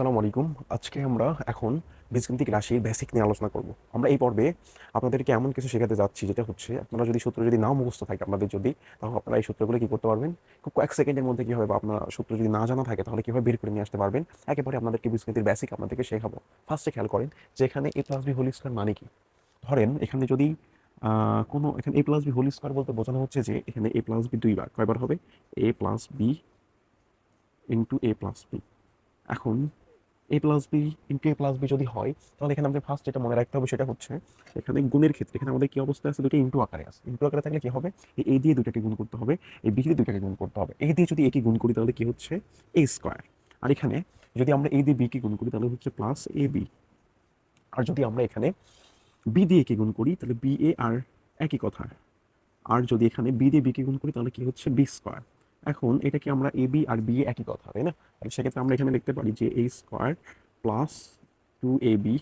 আসসালামু আলাইকুম। আজকে আমরা এখন বীজগাণিতিক রাশির বেসিক নিয়ে আলোচনা করব। আমরা এই পর্বে আপনাদেরকে এমন কিছু শেখাতে যাচ্ছি, যেটা হচ্ছে আপনারা যদি সূত্র যদি নাও মুখস্থ থাকে আপনাদের যদি, তাহলে আপনারা এই সূত্রগুলো কী করতে পারবেন? খুব কয়েক সেকেন্ডের মধ্যে কি হবে বা আপনার সূত্র যদি না জানা থাকে, তাহলে কীভাবে বের করে নিয়ে আসতে পারবেন? একেবারে আপনাদেরকে বীজগাণিতিক বেসিক আপনাদেরকে শেখাবো। ফার্স্টে খেয়াল করেন যে এখানে A plus B whole square মানে কি? ধরেন এখানে যদি কোনো, এখানে A plus B whole square বলতে বোঝানো হচ্ছে যে এখানে এ প্লাস বি দুইবার। কয়বার হবে? A plus B into A plus B এখন A plus B into A plus B যদি হয়, তাহলে এখানে আমাদের ফার্স্ট যেটা মনে রাখতে হবে সেটা হচ্ছে, এখানে গুণের ক্ষেত্রে, এখানে আমাদের কি অবস্থা আছে? দুটো ইন্টু আকারে আছে। ইন্টু আকারে থাকলে কি হবে? এই এ দিয়ে দুটাকে গুণ করতে হবে এই বি দিয়ে দুটাকে গুণ করতে হবে। এ দিয়ে যদি একে গুণ করি, তাহলে কি হচ্ছে? এ স্কোয়ার আর এখানে যদি আমরা এ দিয়ে বিকে গুণ করি, তাহলে হচ্ছে প্লাস এ বি আর যদি আমরা এখানে বি দিয়ে একে গুণ করি, তাহলে বি এ আর একই কথা। আর যদি এখানে বি দিয়ে বিকে গুণ করি, তাহলে কি হচ্ছে? বি স্কোয়ার এখন এটা কি আমরা এ বি আর বি একই কথা, তাই না? সেক্ষেত্রে আমরা এখানে লিখতে পারি যে A square plus two A B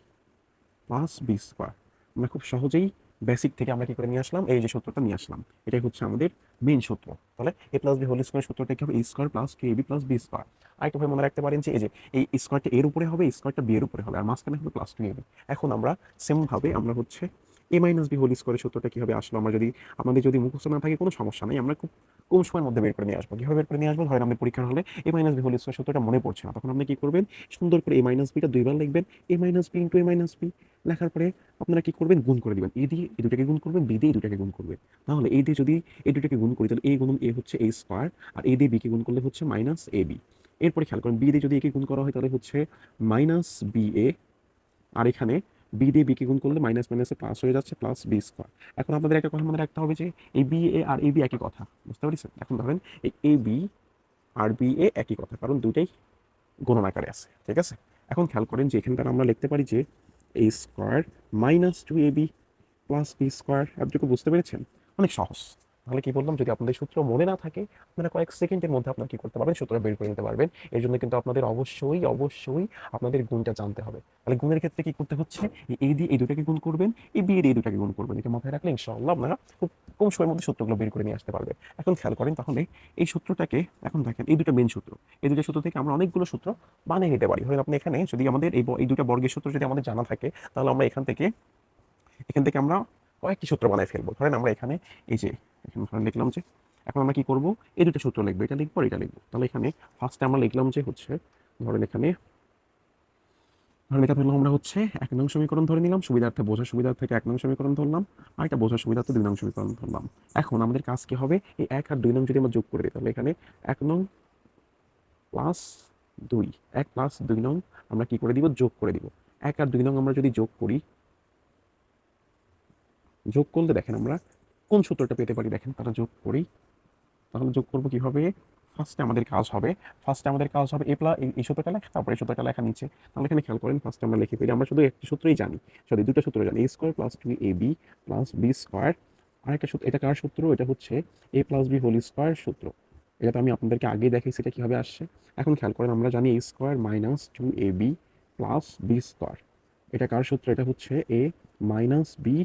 plus B square আমরা খুব সহজেই বেসিক থেকে আমরা কি করে নিয়ে আসলাম? এই যে সূত্রটা নিয়ে আসলাম। এটাই হচ্ছে আমাদের মেইন সূত্র। তাহলে A plus B whole square সূত্রটা কি হবে? A square plus two A B plus B square আরেকটা ভাবে মনে রাখতে পারেন যে এই যে, এই স্কোয়ারটা এর উপরে হবে স্কোয়ারটা বি এর উপরে হবে, আর মাঝখানে হবে প্লাস টু এ বি এখন আমরা সেমভাবে আমরা হচ্ছে এ মাইনাস বি হোল স্কোয়ারের সূত্রটা কীভাবে আসলো, আমরা যদি, আমাদের যদি মুখস্থ না থাকে, কোনো সমস্যা নেই। আমরা খুব কম সময়ের মধ্যে বের করে নিয়ে আসব? কীভাবে বের করে নিয়ে আসব? ধরেন আমাদের পরীক্ষার হলে A minus B whole square সূত্রটা মনে পড়ছে না। তখন আপনি কী করবেন? সুন্দর করে এ মাইনাস বিটা দুইবার লিখবেন। A minus B into A minus B লেখার পরে আপনারা কি করবেন? গুণ করে দিবেন। এ দিয়ে এই দুটাকে গুণ করবেন, বি দিয়ে এই দুটাকে গুণ করবেন। তাহলে এই দিয়ে যদি এই দুটাকে গুণ করি, তাহলে এ গুণ এ হচ্ছে এ স্কোয়ার আর এ দিয়ে বিকে গুণ করলে হচ্ছে মাইনাস এ বি এরপরে খেয়াল করেন, বি দিয়ে যদি একে গুণ করা হয়, তাহলে হচ্ছে মাইনাস বি এ আর এখানে বি দিয়ে বিকে গুণ করলে মাইনাস মাইনাসে প্লাস হয়ে যাচ্ছে প্লাস বি স্কোয়ার এখন আপনাদের একটা কথা মনে রাখতে হবে যে এই B A R A B একই কথা, বুঝতে পারছেন? এখন ধরেন এই A B R B A একই কথা, কারণ দুইটাই গণন আকারে আছে, ঠিক আছে? এখন খেয়াল করেন যে এখানটার আমরা লিখতে পারি যে A square minus two A B plus B square এতটুকু বুঝতে পেরেছেন? অনেক সহজ। তাহলে কি বললাম, যদি আপনাদের সূত্র মনে না থাকে, আপনারা কয়েক সেকেন্ডের মধ্যে আপনারা কি করতে পারবেন, সূত্র বের করে নিতে পারবেন। এই জন্য কিন্তু আপনাদের অবশ্যই অবশ্যই আপনাদের গুণটা জানতে হবে। তাহলে গুণের ক্ষেত্রে কি করতে হচ্ছে? এই দিয়ে এই দুটাকে গুণ করবেন, এই বি দিয়ে এই দুটাকে গুণ করবেন। এটা মাথায় রাখলে ইনশাআল্লাহ আপনারা খুব কম সময়ের মধ্যে সূত্রগুলো বের করে নিয়ে আসতে পারবে এখন খেয়াল করেন তাহলে এই সূত্রটাকে, এখন দেখেন এই দুটো মেন সূত্র। এই দুটো সূত্র থেকে আমরা অনেকগুলো সূত্র বানিয়ে নিতে পারি। ধরেন আপনি এখানে যদি আমাদের এই এই দুটো বর্গের সূত্র যদি আমাদের জানা থাকে, তাহলে আমরা এখান থেকে এখান থেকে আমরা কয়েকটি সূত্র বানায় ফেলব। ধরেন আমরা এখানে এই যে এখানে লিখলাম যে, এখন আমরা কি করব? এই দুটো সূত্র লিখব, এটা লিখব এটা লিখব। তাহলে এখানে ফার্স্টে আমরা লিখলাম যে হচ্ছে, ধরেন এখানে, ধরেন এটা ধরলাম আমরা হচ্ছে এক নং সমীকরণ ধরে নিলাম, সুবিধার্থে বোঝার সুবিধার্থে এক নং সমীকরণ ধরলাম, আর এটা বোঝার সুবিধার্থে দুই নং সমীকরণ ধরলাম। এখন আমাদের কাজ কি হবে? এই এক আর দুই নং যদি আমরা যোগ করে দিই, তাহলে এখানে এক নং প্লাস দুই, এক প্লাস দুই নং আমরা কি করে দিব? যোগ করে দিব। এক আর দুই নং আমরা যদি যোগ করি, যোগ করলে দেখেন আমরা কোন সূত্রটা পেতে পারি? দেখেন তারা যোগ করি। তাহলে যোগ করব কীভাবে ফার্স্টে আমাদের কাজ হবে। ফার্স্টে আমাদের কাজ হবে এ প্লা এই সূত্রটা লেখা, তারপরে এই সূত্রটা লেখা নিচে। তাহলে এখানে খেয়াল করেন ফার্স্টে আমরা লিখে ফেলি, আমরা শুধু একটি সূত্রই জানি। শুধু দুটো সূত্র জানি A square plus two A B plus B square আরেকটা সূত্র, এটা কার সূত্র? এটা হচ্ছে A plus B whole square সূত্র। এটা তো আমি আপনাদেরকে আগে দেখাই, সেটা কীভাবে আসছে? এখন খেয়াল করেন, আমরা জানি A square minus two A B plus B square এটা কার সূত্র? এটা হচ্ছে A minus B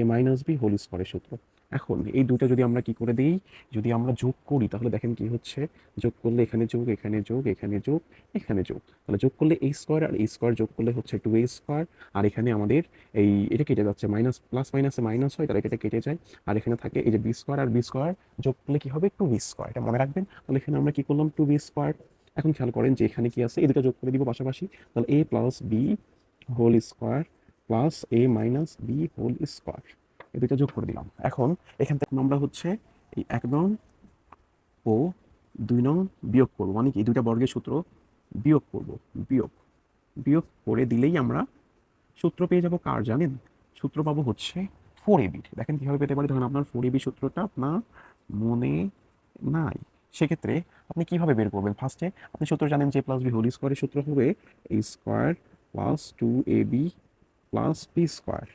A minus B whole স্কোয়ারের সূত্র। এখন এই দুটো যদি আমরা কি করে দিই? যদি আমরা যোগ করি, তাহলে দেখেন কি হচ্ছে? যোগ করলে এখানে যোগ এখানে যোগ এখানে যোগ এখানে যোগ। তাহলে যোগ করলে এই স্কোয়ার আর এই স্কোয়ার যোগ করলে হচ্ছে টু এ স্কোয়ার আর এখানে আমাদের এই, এটা কেটে যাচ্ছে মাইনাস প্লাস মাইনাসে মাইনাস হয়, তাহলে এটা কেটে যায়। আর এখানে থাকে এই যে বি স্কোয়ার আর বি স্কোয়ার যোগ করলে কি হবে? টু বি স্কোয়ার এটা মনে রাখবেন। তাহলে এখানে আমরা কি করলাম? টু বি স্কোয়ার এখন খেয়াল করেন যে এখানে কি আছে? এই দুটো যোগ করে দিব পাশাপাশি। তাহলে A plus B whole square plus A minus B whole square এই দুটো যোগ করে দিলাম। এখন এখান থেকে আমরা হচ্ছে এই এক নং ও দুই নং বিয়োগ করব। মানে কি? এই দুইটা বর্গের সূত্র বিয়োগ করব। বিয়োগ। বিয়োগ করে দিলেই আমরা সূত্র পেয়ে যাব কার জানেন? সূত্র পাবো হচ্ছে ফোর এবির দেখেন কীভাবে পেতে পারি? ধরেন আপনার ফোর এবি সূত্রটা আপনার মনে নাই। সেক্ষেত্রে আপনি কীভাবে বের করবেন? ফার্স্টে আপনি সূত্র জানেন যে প্লাস বি হোল স্কোয়ারের সূত্র হবে A square plus two A B plus B square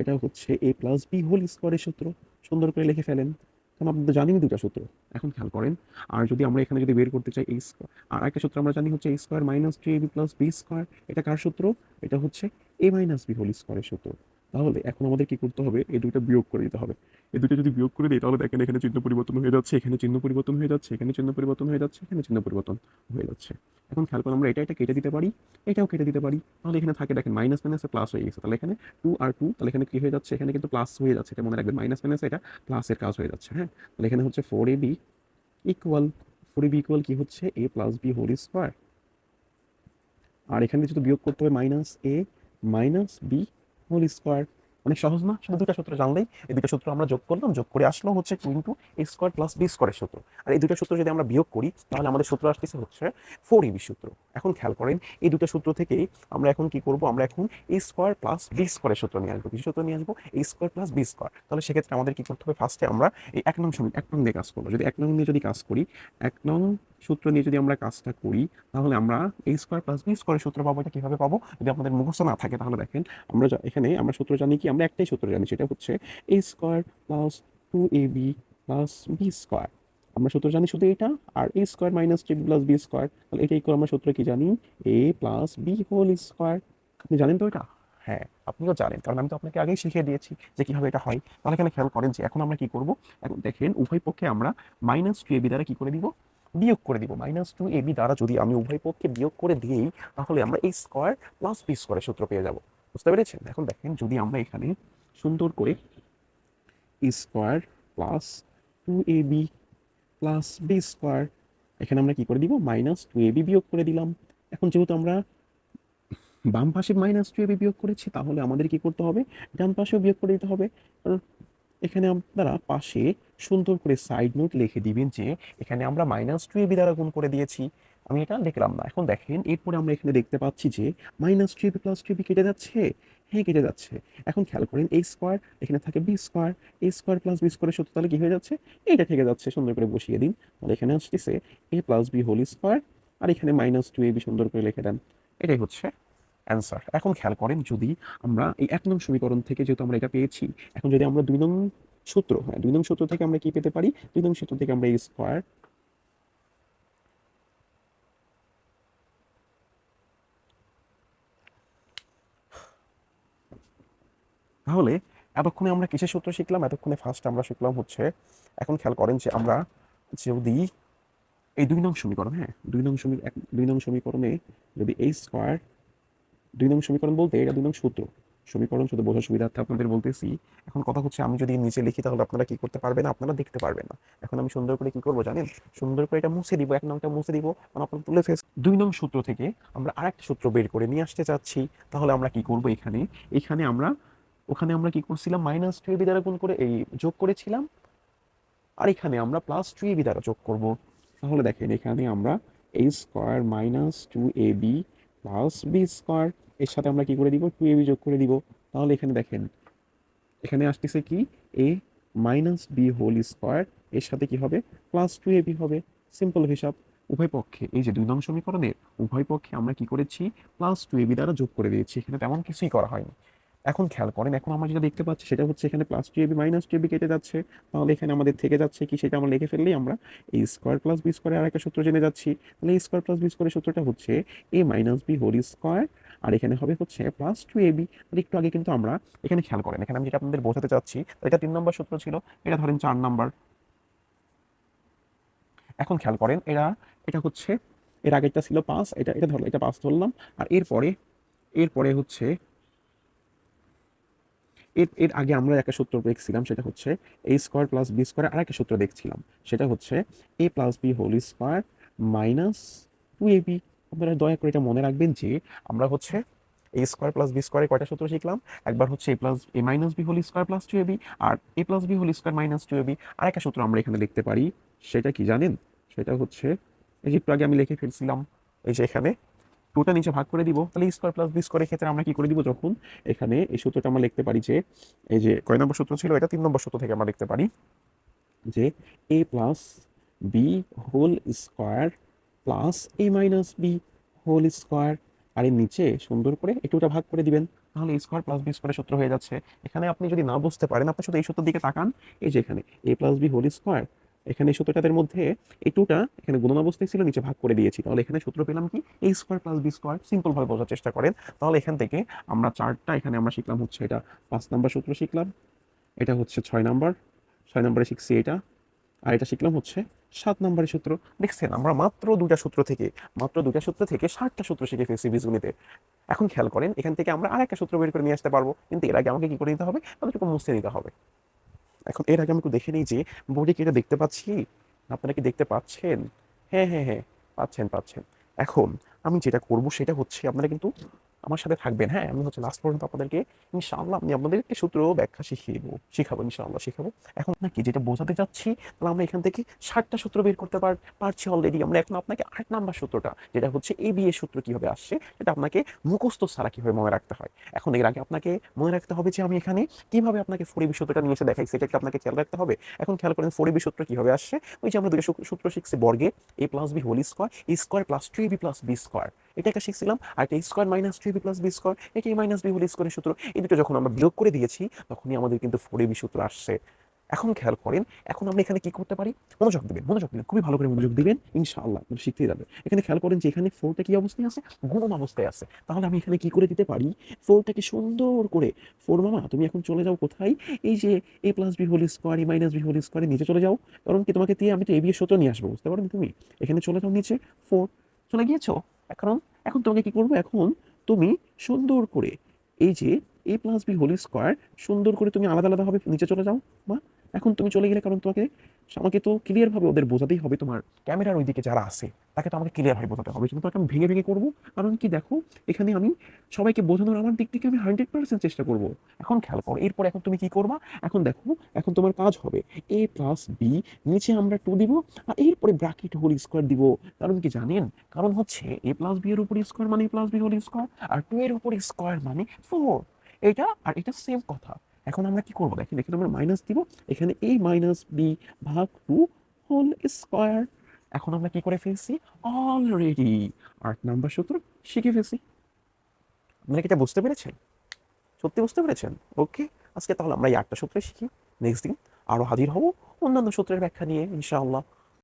এটা হচ্ছে এ প্লাস বি হোল স্কোয়ারের সূত্র। সুন্দর করে লিখে ফেলেন। কারণ আপনি তো জানেনই দুটা সূত্র। এখন খেয়াল করেন, আর যদি আমরা এখানে যদি বের করতে চাই এই স্কোয়ার আর একটা সূত্র আমরা জানি হচ্ছে A square minus three B plus B square এটা কার সূত্র? এটা হচ্ছে এ মাইনাস বি হোল স্কোয়ারের সূত্র। তাহলে এখন আমাদের কি করতে হবে? এই দুইটা বিয়োগ করে দিতে হবে। এই দুটো যদি বিয়োগ করে দিই, তাহলে দেখেন এখানে চিহ্ন পরিবর্তন হয়ে যাচ্ছে, এখানে চিহ্ন পরিবর্তন হয়ে যাচ্ছে, এখানে চিহ্ন পরিবর্তন হয়ে যাচ্ছে, এখানে চিহ্ন পরিবর্তন হয়ে যাচ্ছে। এখন খেয়াল করে আমরা এটা এটা কেটে দিতে পারি, এটাও কেটে দিতে পারি। তাহলে এখানে থাকে, দেখেন মাইনাস মাইনাসে প্লাস হয়ে গেছে। তাহলে এখানে টু আর টু তাহলে এখানে কি হয়ে যাচ্ছে? এখানে কিন্তু প্লাস হয়ে যাচ্ছে, এটা মনে রাখবেন মাইনাস মাইনাস এটা প্লাসের কাজ হয়ে যাচ্ছে হ্যাঁ? তাহলে এখানে হচ্ছে four A B equal four A B equal কি হচ্ছে? A plus B whole square আর এখানে যদি বিয়োগ করতে হবে minus A minus B whole square অনেক সহজ না? শুধু দুটা সূত্র জানলেই এই দুটো সূত্র আমরা যোগ করলাম, যোগ করে আসলো হচ্ছে two into A square plus B স্কোয়ারের সূত্র। আর এই দুটো সূত্র যদি আমরা বিয়োগ করি, তাহলে আমাদের সূত্র আসতেছে হচ্ছে ফোর এবি সূত্র। এখন খেয়াল করেন, এই দুটো সূত্র থেকেই আমরা এখন কি করব? আমরা এখন এ স্কোয়ার প্লাস বি স্কোয়ারের সূত্র নিয়ে আসব। কিছু সূত্র নিয়ে আসব? A square plus B square তাহলে সেক্ষেত্রে আমাদের কি করতে হবে? ফার্স্টে আমরা এই এক নং সময় এক নং দিয়ে কাজ করব। যদি এক নং নিয়ে যদি কাজ করি, এক নং সূত্র নিয়ে যদি আমরা কাজটা করি, তাহলে আমরা এ স্কোয়ার প্লাস বি স্কোয়ারের সূত্র পাবো। এটা কীভাবে পাবো? যদি আমাদের মুখস্থ না থাকে, তাহলে দেখেন আমরা এখানে আমরা সূত্র জানি কি? আমরা একটাই সূত্র জানি, সেটা হচ্ছে A square plus two A B plus B square আমরা সূত্র জানি শুধু এটা, আর A square minus two plus B square তাহলে এটাই করে আমরা সূত্র কি জানি? A plus B whole square আপনি জানেন তো এটা? হ্যাঁ আপনিও জানেন, কারণ আমি তো আপনাকে আগেই শিখিয়ে দিয়েছি যে কীভাবে এটা হয়। তাহলে এখানে খেয়াল করেন যে এখন আমরা কি করব? এখন দেখেন, উভয় পক্ষে আমরা মাইনাস টু বি দ্বারা কি করে দিব? বিয়োগ করে দিব। মাইনাস টু এবি দ্বারা যদি আমি উভয় পক্ষে বিয়োগ করে দিই, তাহলে আমরা এই স্কোয়ার প্লাস বি স্কোয়ারের সূত্র পেয়ে যাব। বুঝতে পেরেছেন? এখন দেখেন যদি আমরা এখানে সুন্দর করে square plus two A B plus B square এখানে আমরা কি করে দিব? মাইনাস টু এ বি বিয়োগ করে দিলাম। এখন যেহেতু আমরা বাম পাশে মাইনাস টু এ বি বিয়োগ করেছি, তাহলে আমাদের কি করতে হবে? ডান পাশেও বিয়োগ করে দিতে হবে। কারণ এখানে আপনারা পাশে সুন্দর করে সাইড নোট লিখে দিবেন যে এখানে আমরা মাইনাস টু এবি দ্বারা গুণ করে দিয়েছি। আমি এটা লিখলাম না। এখন দেখেন, এরপরে আমরা এখানে দেখতে পাচ্ছি যে minus two A B plus two A B কেটে যাচ্ছে। হ্যাঁ কেটে যাচ্ছে। এখন খেয়াল করেন এই স্কোয়ার এখানে থাকে B square A square plus B স্কোয়ারের সূত্র তাহলে কি হয়ে যাচ্ছে? এইটা থেকে যাচ্ছে। সুন্দর করে বসিয়ে দিন। তাহলে এখানে আসতেছে A plus B whole square আর এখানে মাইনাস টু এবি সুন্দর করে লিখে দেন। এটাই হচ্ছে অ্যান্সার এখন খেয়াল করেন যদি আমরা এই এক নং সমীকরণ থেকে যেহেতু আমরা এটা পেয়েছি, এখন যদি আমরা দুই নং সূত্র হ্যাঁ দুই নং সূত্র থেকে আমরা কি পেতে পারি? দুই নং সূত্র থেকে আমরা এই স্কোয়ার তাহলে এতক্ষণে আমরা কিসের সূত্র শিখলাম? এতক্ষণে ফার্স্ট আমরা শিখলাম হচ্ছে, এখন খেয়াল করেন যে আমরা যদি এই দুই নং সমীকরণ হ্যাঁ দুই নং সমী, এক, দুই নং সমীকরণে যদি এই স্কোয়ার দুই নং সমীকরণ বলতে এটা দুই নং সূত্র। সমীকরণ শুধু বোঝার সুবিধার্থে আপনাদের বলতেছি, এখন কথা হচ্ছে আমি যদি নিচে লিখি তাহলে আপনারা কি করতে পারবেন? আপনারা দেখতে পারবেন না। এখন আমি সুন্দর করে কি করব জানেন? সুন্দর করে এটা মুছে দিব, এক নংটা মুছে দিব মানে আপনার তুলে ফেস দুই নং সূত্র থেকে আমরা আরেকটা সূত্র বের করে নিয়ে আসতে চাচ্ছি। তাহলে আমরা কি করব এখানে? এখানে আমরা ওখানে আমরা কি করছিলাম? মাইনাস টু এবি দ্বারা গুণ করে এই যোগ করেছিলাম। আর এখানে আমরা প্লাস টু এবি দ্বারা যোগ করব। তাহলে দেখেন এখানে আমরা এই square minus two A B plus B square এর সাথে আমরা কী করে দিব? টু এ বি যোগ করে দিব। তাহলে এখানে দেখেন, এখানে আসতেছে কি? A minus B whole square এর সাথে কি হবে? প্লাস টু এ বি হবে। সিম্পল হিসাব। উভয় পক্ষে, এই যে দুই নং সমীকরণের উভয় পক্ষে আমরা কি করেছি? প্লাস টু এ বি দ্বারা যোগ করে দিয়েছি। এখানে তেমন কিছুই করা হয়নি। এখন খেয়াল করেন, এখন আমরা যেটা দেখতে পাচ্ছি সেটা হচ্ছে এখানে plus two a b minus two a b কেটে যাচ্ছে। তাহলে এখানে আমাদের থেকে যাচ্ছে কি? সেটা আমরা লিখে ফেললেই আমরা এই স্কোয়ার প্লাস বি স্কোয়ারের আরেকটা সূত্র জেনে যাচ্ছি। তাহলে এই স্কোয়ার প্লাস বি স্কোয়ারের সূত্রটা হচ্ছে a minus b whole square আর এখানে হবে হচ্ছে প্লাস টু এবি তাহলে একটু আগে কিন্তু আমরা এখানে খেয়াল করেন, এখানে আমি যেটা আপনাদের বোঝাতে চাচ্ছি এটা তিন নম্বর সূত্র ছিল, এটা ধরেন চার নম্বর। এখন খেয়াল করেন, এরা, এটা হচ্ছে, এর আগেরটা ছিল পাঁচ এটা এটা ধরলাম, এটা পাঁচ ধরলাম, আর এরপরে এরপরে হচ্ছে এর এর আগে আমরা একটা সূত্র দেখছিলাম, সেটা হচ্ছে a square plus b square আর একটা সূত্র দেখছিলাম, সেটা হচ্ছে a plus b whole square minus two a b আপনারা দয়া করে এটা মনে রাখবেন যে আমরা হচ্ছে এ স্কোয়ার প্লাস বি স্কোয়ারে কয়টা সূত্র শিখলাম? একবার হচ্ছে a plus a minus b whole square plus two a b R a plus b whole square minus two a b আর একটা সূত্র আমরা এখানে লিখতে পারি, সেটা কি জানেন? সেটা হচ্ছে, এই যে একটু আগে আমি লিখে ফেলছিলাম, এই যে এখানে টুটা নিচে ভাগ করে দিব। তাহলে স্কোয়ার প্লাস বি স্কোয়ারের ক্ষেত্রে আমরা কি করে দিব যখন এখানে এই সূত্রটা আমরা লিখতে পারি যে, এই যে কয় নম্বর সূত্র ছিল? এটা তিন নম্বর সূত্র থেকে আমরা লিখতে পারি যে a plus b whole square plus a minus b whole square আর এর নিচে সুন্দর করে একটুটা ভাগ করে দিবেন। তাহলে স্কোয়ার প্লাস বি স্কোয়ারের সূত্র হয়ে যাচ্ছে। এখানে আপনি যদি না বুঝতে পারেন, আপনি শুধু এই সূত্রের দিকে তাকান। এই যে এখানে a plus b whole square এখানে সূত্রটাদের মধ্যে এই টুটা এখানে গুণন অবস্থায় ছিল, নিচে ভাগ করে দিয়েছি তাহলে এখানে সূত্র পেলাম কি? A square plus b square সিম্পলভাবে বোঝার চেষ্টা করেন। তাহলে এখান থেকে আমরা চারটা, এখানে আমরা শিখলাম হচ্ছে এটা পাঁচ নাম্বার সূত্র শিখলাম। এটা হচ্ছে ছয় নাম্বার, ছয় নম্বরে শিখছি এটা। আর এটা শিখলাম হচ্ছে সাত নম্বরের সূত্র। দেখছেন, আমরা মাত্র দুটা সূত্র থেকে, মাত্র দুটা সূত্র থেকে ষাটটা সূত্র শিখে ফেলছি বীজগণিতে। এখন খেয়াল করেন, এখান থেকে আমরা আর একটা সূত্র বের করে নিয়ে আসতে পারব। কিন্তু এর আগে আমাকে কি করে নিতে হবে? তাদেরকে মুছতে নিতে হবে। এখন এর আগে আমি একটু দেখে নিই যে বোর্ডে কি এটা দেখতে পাচ্ছি? আপনারা কি দেখতে পাচ্ছেন? হ্যাঁ হ্যাঁ হ্যাঁ পাচ্ছেন পাচ্ছেন। এখন আমি যেটা করব সেটা হচ্ছে আপনারা কিন্তু আমার সাথে থাকবেন হ্যাঁ? আমি হচ্ছে লাস্ট পর্যন্ত আপনাদেরকে ইনশাআল্লাহ আমি আপনাদেরকে সূত্র ব্যাখ্যা শিখিয়ে দেবো, শিখাবো, ইনশাআল্লাহ শিখাবো। এখন নাকি যেটা বোঝাতে যাচ্ছি তাহলে আমরা এখান থেকে ষাটটা সূত্র বের করতে পার, পারছি অলরেডি আমরা এখন আপনাকে আট নাম্বার সূত্রটা, যেটা হচ্ছে এ বি এর সূত্র কীভাবে আসছে, সেটা আপনাকে মুখস্থ ছাড়া কীভাবে মনে রাখতে হয়। এখন এর আগে আপনাকে মনে রাখতে হবে যে আমি এখানে কীভাবে আপনাকে ফোর সূত্রটা নিয়ে এসে দেখাই সেটা একটু আপনাকে খেয়াল রাখতে হবে। এখন খেয়াল করেন ফোর সূত্র কীভাবে আসছে, ওই যে আমরা দুটো সূত্র শিখছি বর্গে a plus b whole square a square plus two b plus b square এটা একটা শিখছিলাম। আর একটা square minus three b plus b square এটা এ মাইনাস বি হোল স্কোয়ারের সূত্র। এই দুটো যখন আমরা বিয়োগ করে দিয়েছি, তখনই আমাদের কিন্তু ফোর এ বি সূত্র আসছে। এখন খেয়াল করেন, এখন আমরা এখানে কি করতে পারি? মনোযোগ দিবেন মনোযোগ দিবেন, খুবই ভালো করে মনোযোগ দিবেন। ইনশাআল্লাহ আপনি শিখতেই যাবেন। এখানে খেয়াল করেন যে এখানে ফোরটা কি অবস্থায় আছে? গুণন অবস্থায় আছে। তাহলে আমি এখানে কি করে দিতে পারি? ফোরটাকে সুন্দর করে ফোর মামা, তুমি এখন চলে যাও কোথায়? এই যে a plus b whole square a minus b whole স্কোয়ারে নিচে চলে যাও। কারণ কি, তোমাকে দিয়ে আমি তো এ বি এর সূত্র নিয়ে আসব, বুঝতে পারেন তুমি? এখানে চলে যাও নিচে ফোর চলে গিয়েছো? এখন এখন তোমাকে কি করব? এখন তুমি সুন্দর করে এই যে a plus b whole square সুন্দর করে তুমি আলাদা আলাদাভাবে নিচে চলে যাও বা এখন তুমি চলে গেলে কারণ তোমাকে আমাকে তো ক্লিয়ারভাবে ওদের বোঝাতেই হবে তোমার ক্যামেরার ওইদিকে যারা আছে, তাকে তো আমাকে ক্লিয়ারভাবে বোঝাতে হবে। কিন্তু আমি ভেঙে ভেঙে করব, কারণ কি দেখো, এখানে আমি সবাইকে বোঝানোর আমার দিক থেকে আমি হান্ড্রেড পার্সেন্ট চেষ্টা করব। এখন খেয়াল করো, এরপর এখন তুমি কি করবা? এখন দেখো, এখন তোমার কাজ হবে এ প্লাস বি নিচে আমরা টু দিব, আর এরপরে ব্রাকেট হোল স্কোয়ার দিব। কারণ কি জানেন? কারণ হচ্ছে এ প্লাস বি এর উপর স্কোয়ার মানে a plus b whole square R two এর উপর স্কোয়ার মানে ফোর এটা আর এটা সেম কথা। এখন আমরা কি করব? দেখেন এখানে আমরা মাইনাস দিব। এখানে এই মাইনাস বি ভাগ টু হোল স্কোয়ার এখন আমরা কি করে ফেলছি? অলরেডি আট নাম্বার সূত্র শিখে ফেলছি। আপনারা কি এটা বুঝতে পেরেছেন? সত্যি বুঝতে পেরেছেন? ওকে আজকে তাহলে আমরা এই আটটা সূত্রে শিখি। নেক্সট দিন আরও হাজির হব অন্যান্য সূত্রের ব্যাখ্যা নিয়ে, ইনশাআল্লাহ।